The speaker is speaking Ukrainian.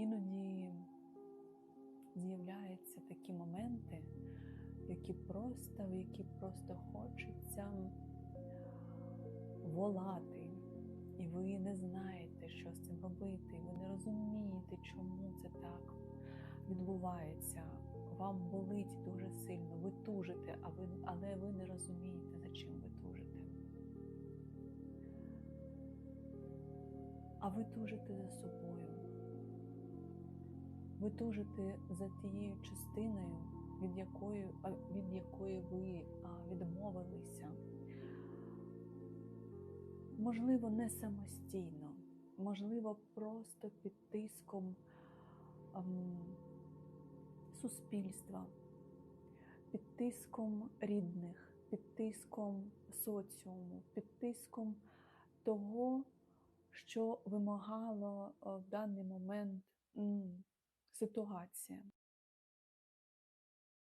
Іноді з'являються такі моменти, які просто, в які просто хочеться волати, і ви не знаєте, що з цим робити, і ви не розумієте, чому це так відбувається. Вам болить дуже сильно, ви тужите, а ви, але ви не розумієте, за чим ви тужите. А ви тужите за собою. Ви тужите за тією частиною, від якої, від якої ви відмовилися. Можливо, не самостійно, можливо, просто під тиском ем, суспільства, під тиском рідних, під тиском соціуму, під тиском того, що вимагало е, в даний момент ситуація.